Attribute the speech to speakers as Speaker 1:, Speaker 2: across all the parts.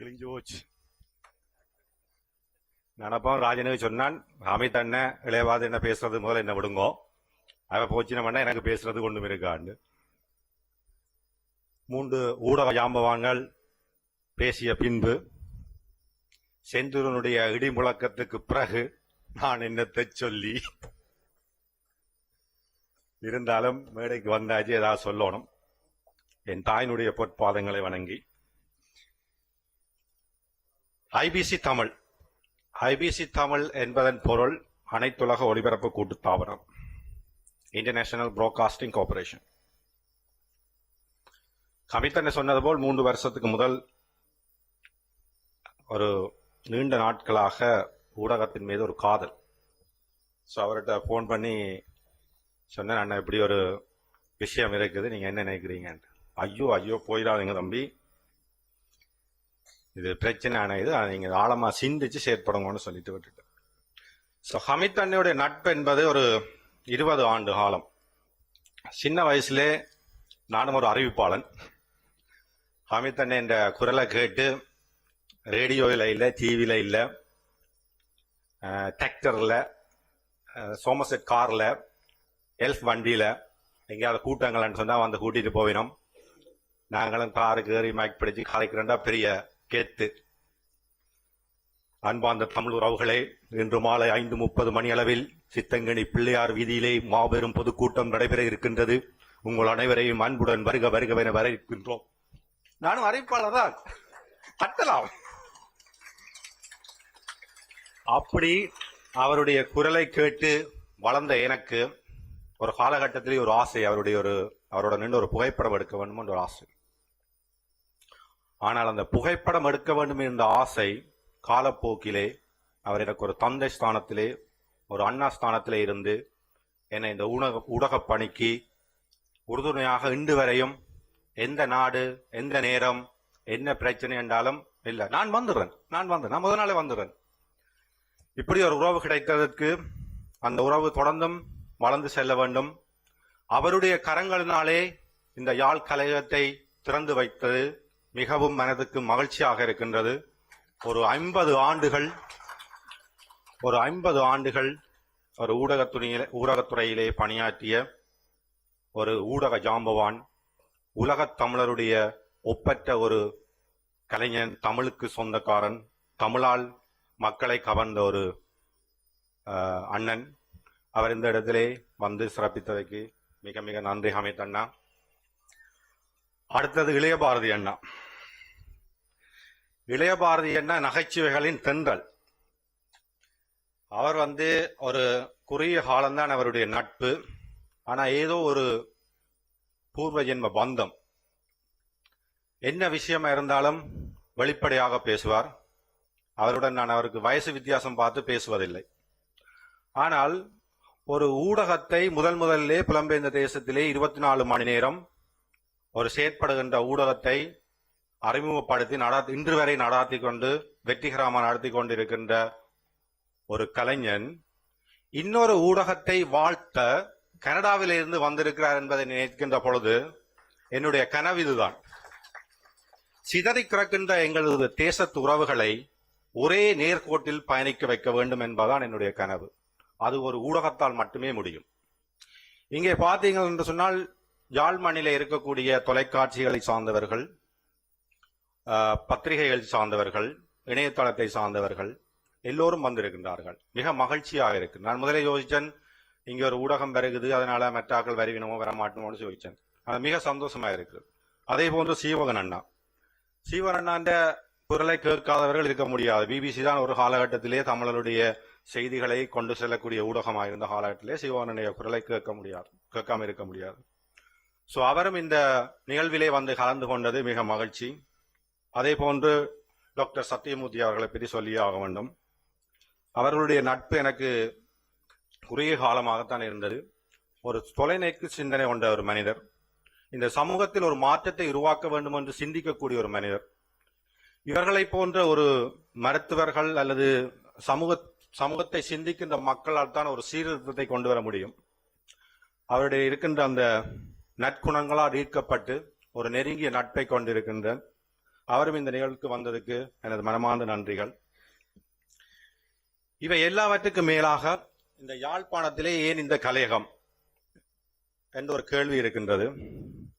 Speaker 1: கிழிஞ்சு போச்சு. நினப்போம் ராஜனுக்கு சொன்னான் அமித் அண்ணன் இளையவாது என்ன பேசுறது முதல்ல என்ன விடுங்கோ. அவ போச்சினவண்ணா எனக்கு பேசுறது ஒண்ணும் இருக்கான்னு. மூன்று ஊடக ஜாம்பவான்கள் பேசிய பின்பு செந்தூரனுடைய இடி முழக்கத்துக்கு பிறகு நான் என்னத்தை சொல்லி இருந்தாலும் மேடைக்கு வந்தாச்சு ஏதாவது சொல்லணும். என் தாயினுடைய பொற்பாதங்களை வணங்கி ஐபிசி தமிழ். ஐபிசி தமிழ் என்பதன் பொருள் அனைத்துலக ஒலிபரப்பு கூட்டுத்தாபனம் இன்டர்நேஷனல் புரோட்காஸ்டிங் கார்பரேஷன் கவித்தனை சொன்னது போல் மூன்று வருஷத்துக்கு முதல் ஒரு நீண்ட நாட்களாக ஊடகத்தின் மீது ஒரு காதல். ஸோ அவர்கிட்ட ஃபோன் பண்ணி சொன்னேன் அண்ணன் இப்படி ஒரு விஷயம் இருக்குது. நீங்கள் என்ன நினைக்கிறீங்கன்ட்டு. ஐயோ ஐயோ போயிடாதீங்க தம்பி. இது பிரச்சனையான இது நீங்கள் ஆழமாக சிந்திச்சு செயற்படுங்கன்னு சொல்லிட்டு விட்டுட்டேன். ஸோ ஹமித் அண்ணையுடைய நட்பு என்பது ஒரு இருபது ஆண்டு காலம். சின்ன வயசுலே நானும் ஒரு அறிவிப்பாளன். ஹமித் அண்ணன் என்ற குரலை கேட்டு ரேடியோவில் இல்லை டிவியில் இல்லை டிராக்டரில் சோமசெட் காரில் எல்ஃப் வண்டியில் எங்கேயாவது கூட்டங்கள்னு சொன்னால் வந்து கூட்டிகிட்டு போவினோம் நாங்களும் காருக்கு ஏறி மைக் பிடிச்சி கலைக்கிறண்டா பெரிய கேத்து அன்பார்ந்த தமிழ் உறவுகளே இன்று மாலை ஐந்து முப்பது மணி அளவில் சித்தங்கனி பிள்ளையார் வீதியிலே மாபெரும் பொதுக்கூட்டம் நடைபெற இருக்கின்றது. உங்கள் அனைவரையும் அன்புடன் வருக வருகவென வரவேற்கின்றோம். நானும் அறிவிப்பாளர் தான் தட்டலாம் அப்படி அவருடைய குரலை கேட்டு வளர்ந்த எனக்கு ஒரு காலகட்டத்திலே ஒரு ஆசை அவருடைய ஒரு அவரோட நின்று ஒரு புகைப்படம் எடுக்க வேண்டும் என்ற ஒரு ஆசை. ஆனால் அந்த புகைப்படம் எடுக்க வேண்டும் என்ற ஆசை காலப்போக்கிலே அவர் எனக்கு ஒரு தந்தை ஸ்தானத்திலே ஒரு அண்ணா ஸ்தானத்திலே இருந்து என்னை இந்த ஊடக ஊடகப் பணிக்கு உறுதுணையாக இன்று வரையும் எந்த நாடு எந்த நேரம் என்ன பிரச்சனை என்றாலும் இல்லை. நான் வந்துடுறேன். நான் வந்து நான் முதல் நாளே வந்துடுறேன். இப்படி ஒரு உறவு கிடைத்ததற்கு அந்த உறவு தொடர்ந்தும் வளர்ந்து செல்ல வேண்டும். அவருடைய கரங்களினாலே இந்த யாழ் கலையத்தை திறந்து வைத்தது மிகவும் மனதுக்கு மகிழ்ச்சியாக இருக்கின்றது. ஒரு ஐம்பது ஆண்டுகள் ஒரு ஐம்பது ஆண்டுகள் ஒரு ஊடகத்துறையிலே ஊடகத்துறையிலே பணியாற்றிய ஒரு ஊடக ஜாம்பவான் உலகத் தமிழருடைய ஒப்பற்ற ஒரு கலைஞன் தமிழுக்கு சொந்தக்காரன் தமிழால் மக்களை கவர்ந்த ஒரு அண்ணன். அவர் இந்த இடத்திலே வந்து சிறப்பித்ததற்கு மிக மிக நன்றி ஹமீத் அண்ணா. அடுத்தது இளைய பாரதி அண்ணா. இளைய பாரதி நகைச்சுவைகளின் தென்றல். அவர் வந்து ஒரு குறுகிய காலம்தான் அவருடைய நட்பு. ஆனால் ஏதோ ஒரு பூர்வ ஜென்ம பந்தம். என்ன விஷயமா இருந்தாலும் வெளிப்படையாக பேசுவார். அவருடன் நான் அவருக்கு வயசு வித்தியாசம் பார்த்து பேசுவதில்லை. ஆனால் ஒரு ஊடகத்தை முதல் முதலிலே புலம்பெயர்ந்த தேசத்திலே இருபத்தி நாலு மணி நேரம் ஒரு செயற்படுகின்ற ஊடகத்தை அறிமுகப்படுத்தி நடாத்தி இன்று வரை நடாத்தி கொண்டு வெற்றிகரமாக நடத்தி கொண்டிருக்கின்ற ஒரு கலைஞன் இன்னொரு ஊடகத்தை வாழ்த்த கனடாவிலிருந்து வந்திருக்கிறார் என்பதை நினைக்கின்ற பொழுது என்னுடைய கனவு இதுதான். சிதறி கிடக்கின்ற எங்களது தேசத்து உறவுகளை ஒரே நேர்கோட்டில் பயணிக்க வைக்க வேண்டும் என்பதுதான் என்னுடைய கனவு. அது ஒரு ஊடகத்தால் மட்டுமே முடியும். இங்கே பார்த்தீங்க என்று சொன்னால் யாழ்மணில இருக்கக்கூடிய தொலைக்காட்சிகளை சார்ந்தவர்கள் பத்திரிகைகள் சார்ந்தவர்கள் இணையதளத்தை சார்ந்தவர்கள் எல்லோரும் வந்திருக்கின்றார்கள். மிக மகிழ்ச்சியாக இருக்கு. நான் முதலே யோசிச்சேன் இங்க ஒரு ஊடகம் வருகுது அதனால மெட்டாக்கள் வருவினமோ வரமாட்டோமோன்னு யோசிச்சேன். அது மிக சந்தோஷமா இருக்குது. அதே போன்று சீவகன் அண்ணா. சீவகன் அண்ணாண்ட குரலை கேட்காதவர்கள் இருக்க முடியாது. பிபிசி தான் ஒரு காலகட்டத்திலே தமிழருடைய செய்திகளை கொண்டு செல்லக்கூடிய ஊடகமாக இருந்த காலகட்டத்திலே சிவகனுடைய குரலை கேட்க முடியாது கேட்காம இருக்க முடியாது. ஸோ அவரும் இந்த நிகழ்விலே வந்து கலந்து கொண்டது மிக மகிழ்ச்சி. அதே போன்று டாக்டர் சத்தியமூர்த்தி அவர்களை பற்றி சொல்லியே ஆக வேண்டும். அவர்களுடைய நட்பு எனக்கு குறுகிய காலமாகத்தான் இருந்தது. ஒரு தொலைநோக்கு சிந்தனை கொண்ட ஒரு மனிதர். இந்த சமூகத்தில் ஒரு மாற்றத்தை உருவாக்க வேண்டும் என்று சிந்திக்கக்கூடிய ஒரு மனிதர். இவர்களை போன்ற ஒரு மருத்துவர்கள் அல்லது சமூக சமூகத்தை சிந்திக்கின்ற மக்களால் தான் ஒரு சீர்திருத்தத்தை கொண்டு வர முடியும். அவருடைய இருக்கின்ற அந்த நற்குணங்களால் ஈர்க்கப்பட்டு ஒரு நெருங்கிய நட்பை கொண்டிருக்கின்ற அவரும் இந்த நிகழ்வுக்கு வந்ததுக்கு எனது மனமார்ந்த நன்றிகள். இவை எல்லாவற்றுக்கும் மேலாக இந்த யாழ்ப்பாணத்திலே ஏன் இந்த கலையகம் என்ற ஒரு கேள்வி இருக்கின்றது.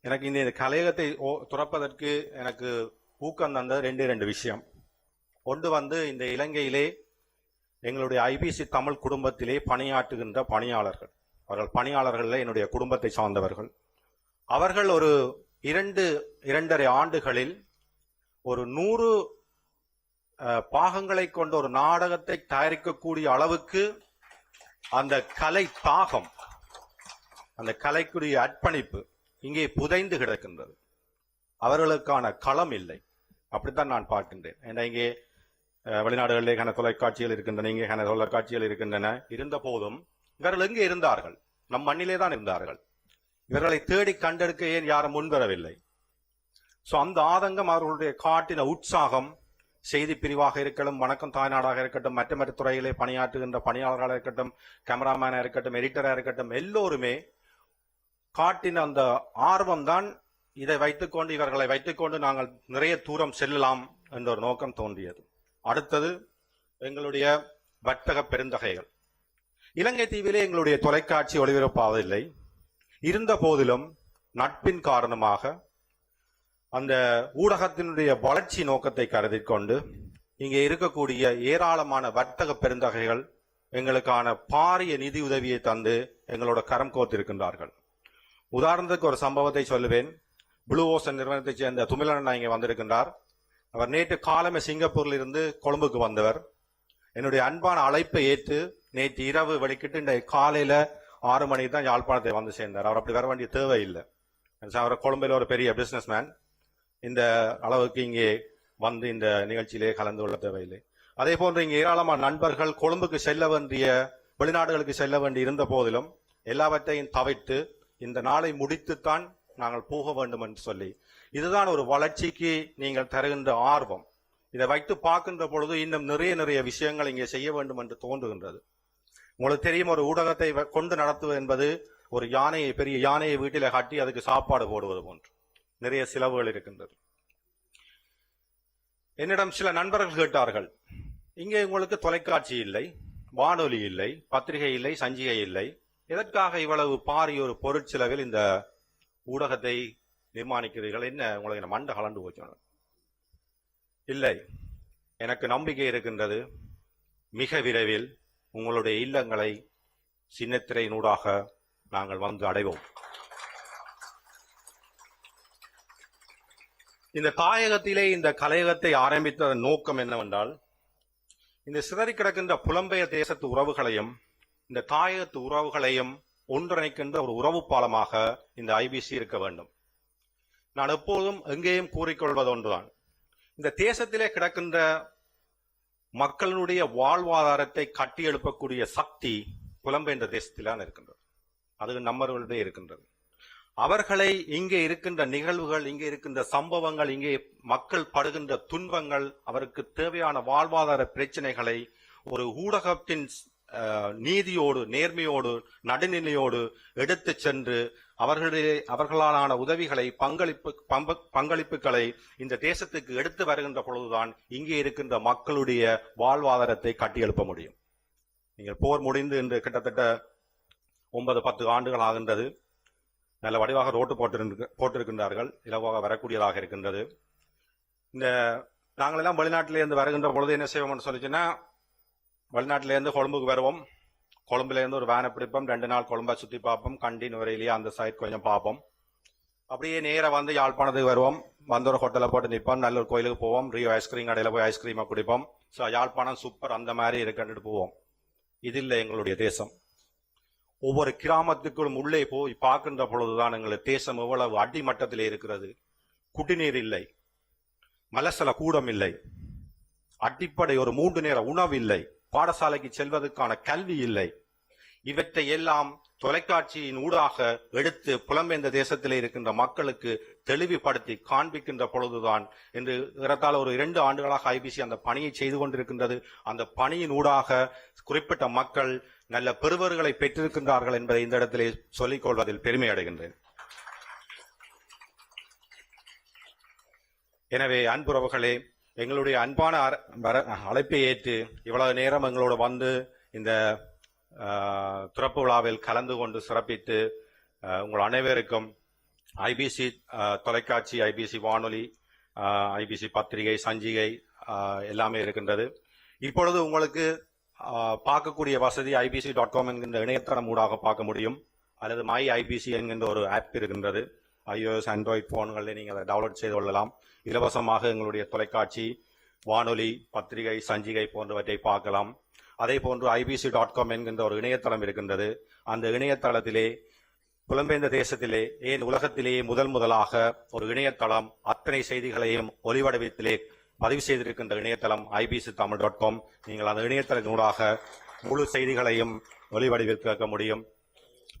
Speaker 1: எனக்கு இந்த கலையகத்தை ஓ- துறப்பதற்கு எனக்கு ஊக்கம் தந்தது ரெண்டு ரெண்டு விஷயம். ஒன்று வந்து இந்த இலங்கையிலே எங்களுடைய ஐபிசி தமிழ் குடும்பத்திலே பணியாற்றுகின்ற பணியாளர்கள். அவர்கள் பணியாளர்கள் என்னுடைய குடும்பத்தை சார்ந்தவர்கள். அவர்கள் ஒரு இரண்டு இரண்டரை ஆண்டுகளில் ஒரு நூறு பாகங்களை கொண்ட ஒரு நாடகத்தை தயாரிக்கக்கூடிய அளவுக்கு அந்த கலை தாகம் அந்த கலைக்குரிய அர்ப்பணிப்பு இங்கே புதைந்து கிடக்கின்றது. அவர்களுக்கான களம் இல்லை. அப்படித்தான் நான் பார்க்கின்றேன். ஏன்னா இங்கே வெளிநாடுகளிலே கன தொலைக்காட்சிகள் இருக்கின்றன இங்கே கன தொலைக்காட்சிகள் இருக்கின்றன. இருந்த போதும் இவர்கள் எங்கே இருந்தார்கள்? நம் மண்ணிலே தான் இருந்தார்கள். இவர்களை தேடி கண்டெடுக்க ஏன் யாரும் முன்வரவில்லை ஸோ அந்த ஆதங்கம் அவர்களுடைய காட்டின உற்சாகம் செய்தி பிரிவாக இருக்கட்டும் வணக்கம் தாய்நாடாக இருக்கட்டும் மற்ற மற்ற துறையிலே பணியாற்றுகின்ற பணியாளர்களாக இருக்கட்டும் கேமராமேனாக இருக்கட்டும் எடிட்டராக இருக்கட்டும் எல்லோருமே காட்டின அந்த ஆர்வம் தான் இதை வைத்துக்கொண்டு இவர்களை வைத்துக்கொண்டு நாங்கள் நிறைய தூரம் செல்லலாம் என்ற ஒரு நோக்கம் தோன்றியது. அடுத்தது எங்களுடைய வர்த்தக பெருந்தகைகள். இலங்கை தீவிலே எங்களுடைய தொலைக்காட்சி ஒளிபரப்பாவதில்லை. இருந்த போதிலும் நட்பின் காரணமாக அந்த ஊடகத்தினுடைய வளர்ச்சி நோக்கத்தை கருதி கொண்டு இங்கே இருக்கக்கூடிய ஏராளமான வர்த்தக பெருந்தகைகள் எங்களுக்கான பாரிய நிதி உதவியை தந்து எங்களோட கரம் கோர்த்திருக்கின்றார்கள் உதாரணத்துக்கு ஒரு சம்பவத்தை சொல்லுவேன். ப்ளூ ஓசன் நிறுவனத்தைச் சேர்ந்த துமிலன் இங்கே வந்திருக்கின்றார். அவர் நேற்று காலமே சிங்கப்பூரில் இருந்து கொழும்புக்கு வந்தவர். என்னுடைய அன்பான அழைப்பை ஏற்று நேற்று இரவு வெளிக்கிட்டு இன்றைய காலையில ஆறு மணிக்கு தான் யாழ்ப்பாணத்தை வந்து சேர்ந்தார். அவர் அப்படி வர வேண்டிய தேவை இல்லை அவர் கொழும்பில் ஒரு பெரிய பிசினஸ் மேன் இந்த அளவுக்கு இங்கே வந்து இந்த நிகழ்ச்சியிலே கலந்து கொள்ள தேவையில்லை. அதே போன்று இங்கே ஏராளமான நண்பர்கள் கொழும்புக்கு செல்ல வேண்டிய வெளிநாடுகளுக்கு செல்ல வேண்டி இருந்த போதிலும் எல்லாவற்றையும் தவிர்த்து இந்த நாளை முடித்துத்தான் நாங்கள் போக வேண்டும் என்று சொல்லி. இதுதான் ஒரு வளர்ச்சிக்கு நீங்கள் தருகின்ற ஆர்வம். இதை வைத்து பார்க்கின்ற பொழுது இன்னும் நிறைய நிறைய விஷயங்கள் இங்கே செய்ய வேண்டும் என்று தோன்றுகின்றது. உங்களுக்கு தெரியும் ஒரு ஊடகத்தை வ- கொண்டு நடத்துவது என்பது ஒரு யானையை பெரிய யானையை வீட்டில கட்டி அதுக்கு சாப்பாடு போடுவது போன்று. நிறைய செலவுகள் இருக்கின்றது. என்னிடம் சில நண்பர்கள் கேட்டார்கள். இங்கே உங்களுக்கு தொலைக்காட்சி இல்லை வானொலி இல்லை பத்திரிகை இல்லை சஞ்சிகை இல்லை. எதற்காக இவ்வளவு பாரிய ஒரு பொருட்செலவில் இந்த ஊடகத்தை நிர்மாணிக்கிறீர்கள்? என்ன உங்களுக்கு என்ன மண்டை கலண்டு போச்சு? இல்லை. எனக்கு நம்பிக்கை இருக்கின்றது மிக விரைவில் உங்களுடைய இல்லங்களை சின்னத்திரையினூடாக நாங்கள் வந்து அடைவோம். இந்த தாயகத்திலே இந்த கலையகத்தை ஆரம்பித்த நோக்கம் என்னவென்றால் இந்த சிதறி கிடக்கின்ற புலம்பெயர் தேசத்து உறவுகளையும் இந்த தாயகத்து உறவுகளையும் ஒன்றிணைக்கின்ற ஒரு உறவு பாலமாக இந்த ஐபிசி இருக்க வேண்டும். நான் எப்போதும் எங்கேயும் கூறிக்கொள்வது ஒன்றுதான். இந்த தேசத்திலே கிடக்கின்ற மக்களுடைய வாழ்வாதாரத்தை கட்டி எழுப்பக்கூடிய சக்தி புலம்பெயர்ந்த தேசத்தில்தான் இருக்கின்றது. அது நம்மர்களுடைய இருக்கின்றது. அவர்களை இங்கே இருக்கின்ற நிகழ்வுகள் இங்கே இருக்கின்ற சம்பவங்கள் இங்கே மக்கள் படுகின்ற துன்பங்கள் அவருக்கு தேவையான வாழ்வாதார பிரச்சனைகளை ஒரு ஊடகத்தின் நீதியோடு நேர்மையோடு நடுநிலையோடு எடுத்து சென்று அவர்களே அவர்களாலான உதவிகளை பங்களிப்பு பங்களிப்புகளை இந்த தேசத்துக்கு எடுத்து வருகின்ற பொழுதுதான் இங்கே இருக்கின்ற மக்களுடைய வாழ்வாதாரத்தை கட்டியெழுப்ப முடியும். நீங்கள் போர் முடிந்து இன்று கிட்டத்தட்ட ஒன்பது பத்து ஆண்டுகள் ஆகின்றது. நல்ல வடிவாக ரோட்டு போட்டிருந்து போட்டிருக்கின்றார்கள். இலவாக வரக்கூடியதாக இருக்கின்றது. இந்த நாங்கள் எல்லாம் வெளிநாட்டில வருகின்ற பொழுது என்ன செய்வோம்னு சொல்லிச்சுன்னா வெளிநாட்டிலேருந்து கொழும்புக்கு வருவோம். கொழும்புலேருந்து ஒரு வேனை பிடிப்போம். ரெண்டு நாள் கொழும்பை சுற்றி பார்ப்போம். கண்டி நுரையிலேயே அந்த சைட் கொஞ்சம் பார்ப்போம். அப்படியே நேராக வந்து யாழ்ப்பாணத்துக்கு வருவோம். வந்து ஒரு ஹோட்டலில் போட்டு நிற்போம் நல்ல ஒரு கோயிலுக்கு போவோம். ரியோ ஐஸ்கிரீம் கடையில் போய் ஐஸ்கிரீமை குடிப்போம். ஸோ யாழ்ப்பாணம் சூப்பர் அந்த மாதிரி இருக்குன்ட்டு போவோம். இது இல்லை எங்களுடைய தேசம். ஒவ்வொரு கிராமத்துக்குள்ளும் உள்ளே போய் பார்க்கின்ற பொழுதுதான் எங்களுக்கு தேசம் எவ்வளவு அடிமட்டத்தில் இருக்கிறது. குடிநீர் இல்லை. மலசல கூடம் இல்லை. அடிப்படை ஒரு மூன்று நேர உணவு இல்லை. பாடசாலைக்கு செல்வதற்கான கல்வி இல்லை. இவற்றை எல்லாம் தொலைக்காட்சியின் ஊடாக எடுத்து புலம்பெயர்ந்த தேசத்தில் இருக்கின்ற மக்களுக்கு தெளிவுபடுத்தி காண்பிக்கின்ற பொழுதுதான் என்று ஏறத்தாழ ஒரு இரண்டு ஆண்டுகளாக ஐபிசி அந்த பணியை செய்து கொண்டிருக்கின்றது. அந்த பணியின் ஊடாக குறிப்பிட்ட மக்கள் நல்ல பெறுவர்களை பெற்றிருக்கின்றார்கள் என்பதை இந்த இடத்திலே சொல்லிக் கொள்வதில் பெருமை அடைகின்றேன். எனவே அன்புறவுகளே எங்களுடைய அன்பான வர- அழைப்பை ஏற்று இவ்வளவு நேரம் எங்களோடு வந்து இந்த துறப்பு விழாவில் கலந்து கொண்டு சிறப்பித்து உங்கள் அனைவருக்கும் ஐபிசி தொலைக்காட்சி ஐபிசி வானொலி ஐபிசி பத்திரிகை சஞ்சிகை எல்லாமே இருக்கின்றது. இப்பொழுது உங்களுக்கு பார்க்கக்கூடிய வசதி ஐபிசி டாட் காம் என்கின்ற இணையதளம் ஊடாக பார்க்க முடியும். அல்லது மை ஐபிசி என்கின்ற ஒரு ஆப் இருக்கின்றது. ஐஓஎஸ் ஆண்ட்ராய்ட் போன்களில் நீங்கள் அதை டவுன்லோட் செய்து கொள்ளலாம். இலவசமாக எங்களுடைய தொலைக்காட்சி வானொலி பத்திரிகை சஞ்சிகை போன்றவற்றை பார்க்கலாம். அதே போன்று ஐபிசி டாட் காம் என்கின்ற ஒரு இணையதளம் இருக்கின்றது. அந்த இணையதளத்திலே புலம்பெயர்ந்த தேசத்திலே ஏன் உலகத்திலேயே முதல் முதலாக ஒரு இணையதளம் அத்தனை செய்திகளையும் ஒலிவடிவத்திலே பதிவு செய்திருக்கின்ற இணையதளம் ஐபிசி தமிழ் டாட் காம் நீங்கள் அந்த இணையதளத்தினூடாக முழு செய்திகளையும் ஒளிவடிவில் கேட்க முடியும்.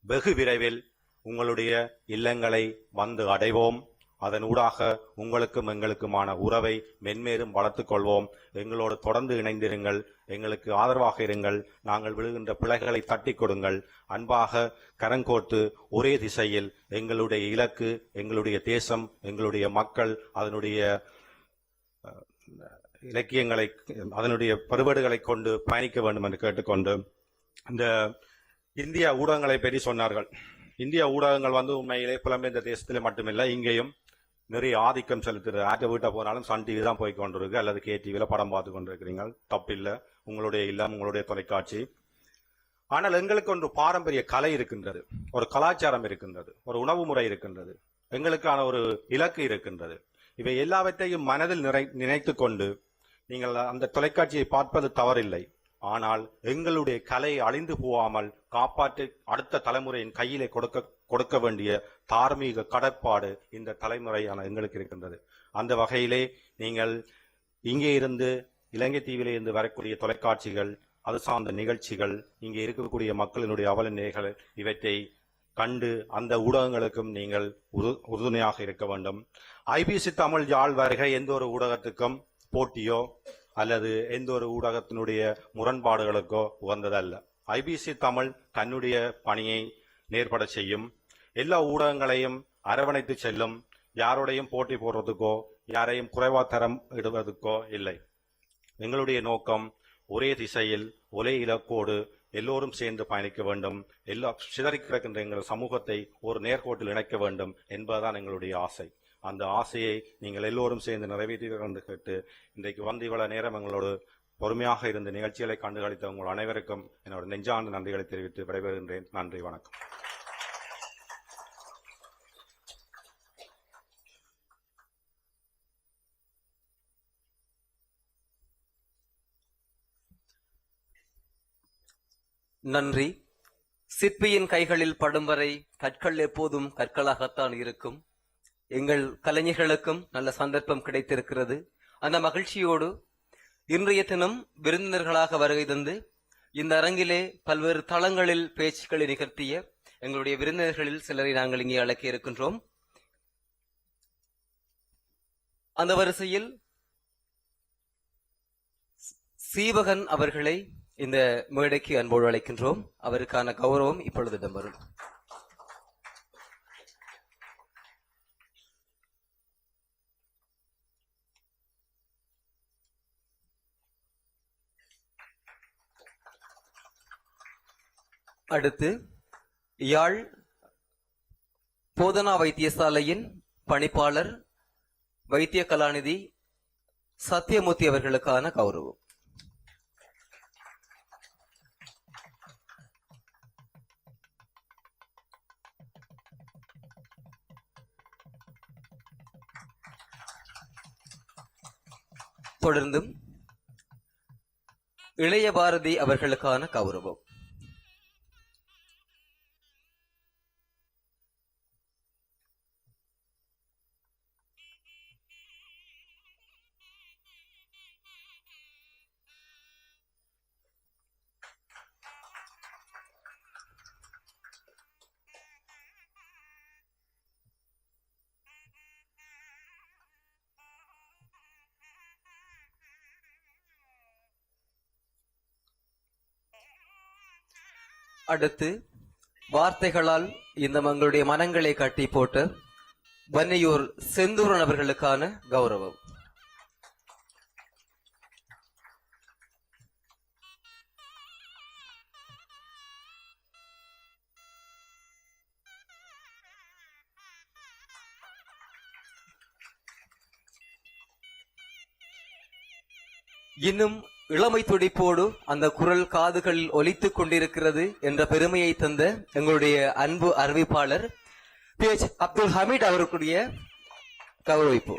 Speaker 1: வெகு விரைவில் உங்களுடைய இல்லங்களை வந்து அடைவோம். அதன் ஊடாக உங்களுக்கும் எங்களுக்குமான உறவை மென்மேலும் வளர்த்து கொள்வோம். எங்களோடு தொடர்ந்து இணைந்திருங்கள். எங்களுக்கு ஆதரவாக இருங்கள். நாங்கள் விழுகின்ற பிழைகளை தட்டி கொடுங்கள். அன்பாக கரங்கோர்த்து ஒரே திசையில் எங்களுடைய இலக்கு எங்களுடைய தேசம் எங்களுடைய மக்கள் அதனுடைய இலக்கியங்களை அதனுடைய பருவடுகளை கொண்டு பயணிக்க வேண்டும் என்று கேட்டுக்கொண்டு இந்த இந்திய ஊடகங்களை பற்றி சொன்னார்கள். இந்திய ஊடகங்கள் வந்து உண்மையிலே புலம்பெயர்ந்த தேசத்தில் மட்டுமில்லை இங்கேயும் நிறைய ஆதிக்கம் செலுத்துறது ஆட்ட வீட்டை போனாலும் சன் டிவி தான் போய் கொண்டிருக்கு அல்லது கே டிவியில் படம் பார்த்து கொண்டிருக்கிறீங்க தப்பில்லை உங்களுடைய இல்லம் உங்களுடைய தொலைக்காட்சி. ஆனால் எங்களுக்கு ஒன்று பாரம்பரிய கலை இருக்கின்றது ஒரு கலாச்சாரம் இருக்கின்றது ஒரு உணவு முறை இருக்கின்றது எங்களுக்கான ஒரு இலக்கு இருக்கின்றது. இவை எல்லாவற்றையும் மனதில் நிறை நினைத்து கொண்டு நீங்கள் அந்த தொலைக்காட்சியை பார்ப்பது தவறில்லை. ஆனால் எங்களுடைய கலை அழிந்து போகாமல் காப்பாற்றி அடுத்த தலைமுறையின் கையிலே கொடுக்க கொடுக்க வேண்டிய தார்மீக கடற்பாடு இந்த தலைமுறையான எங்களுக்கு இருக்கின்றது. அந்த வகையிலே நீங்கள் இங்கே இருந்து இலங்கை தீவிலே இருந்து வரக்கூடிய தொலைக்காட்சிகள் அது சார்ந்த நிகழ்ச்சிகள் இங்கே இருக்கக்கூடிய மக்களினுடைய அவலநிலைகள் இவற்றை கண்டு அந்த ஊடகங்களுக்கும் நீங்கள் உறுதுணையாக இருக்க வேண்டும். ஐபிசி தமிழ் யாழ் வருகை எந்த ஒரு ஊடகத்துக்கும் போட்டியோ அல்லது எந்த ஒரு ஊடகத்தினுடைய முரண்பாடுகளுக்கோ உகந்ததல்ல. ஐபிசி தமிழ் தன்னுடைய பணியை நேர்பட செய்யும். எல்லா ஊடகங்களையும் அரவணைத்து செல்லும். யாரோடையும் போட்டி போடுறதுக்கோ யாரையும் குறைவா தரம் இடுவதற்கோ இல்லை. எங்களுடைய நோக்கம் ஒரே திசையில் ஒரே இலக்கோடு எல்லோரும் சேர்ந்து பயணிக்க வேண்டும். எல்லா சிதறி கிடக்கின்ற எங்கள் சமூகத்தை ஒரு நேர்கோட்டில் இணைக்க வேண்டும் என்பதுதான் எங்களுடைய ஆசை. அந்த ஆசையை நீங்கள் எல்லோரும் சேர்ந்து நிறைவேற்றுவீர்கள் என்று கேட்டு இன்றைக்கு வந்து இவ்வளவு நேரம் எங்களோடு பொறுமையாக இருந்த நிகழ்ச்சிகளை கண்டுகளித்த உங்கள் அனைவருக்கும் என்னோட நெஞ்சார்ந்த நன்றிகளை தெரிவித்து விடைபெறுகின்றேன். நன்றி வணக்கம்.
Speaker 2: நன்றி. சிற்பியின் கைகளில் படும் வரை கற்கள் எப்போதும் கற்களாகத்தான் இருக்கும். எங்கள் கலைஞர்களுக்கும் நல்ல சந்தர்ப்பம் கிடைத்திருக்கிறது. அந்த மகிழ்ச்சியோடு இன்றைய தினம் விருந்தினர்களாக வருகை தந்து இந்த அரங்கிலே பல்வேறு தளங்களில் பேச்சுக்களை நிகழ்த்திய எங்களுடைய விருந்தினர்களில் சிலரை நாங்கள் இங்கே அழைக்க இருக்கின்றோம். அந்த வரிசையில் சீவகன் அவர்களை இந்த மேடைக்கு அன்போடு அழைக்கின்றோம். அவருக்கான கௌரவம் இப்பொழுது இடம்பெறும். அடுத்து யாழ் போதனா வைத்தியசாலையின் பணிப்பாளர் வைத்திய கலாநிதி சத்யமூர்த்தி அவர்களுக்கான கௌரவம். தொடர்ந்தும் இளைய பாரதி அவர்களுக்கான கௌரவம். அடுத்து வார்த்தைகளால் இந்த மங்களுடைய மனங்களை கட்டி போட்டு வன்னியூர் செந்தூரன் அவர்களுக்கான கௌரவம். இன்னும் இளமை துடிப்போடு அந்த குரல் காதுகளில் ஒலித்துக் கொண்டிருக்கிறது என்ற பெருமையை தந்த எங்களுடைய அன்பு அறிவிப்பாளர் பி எச் அப்துல் ஹமீட் அவர்களுடைய கௌரவிப்பு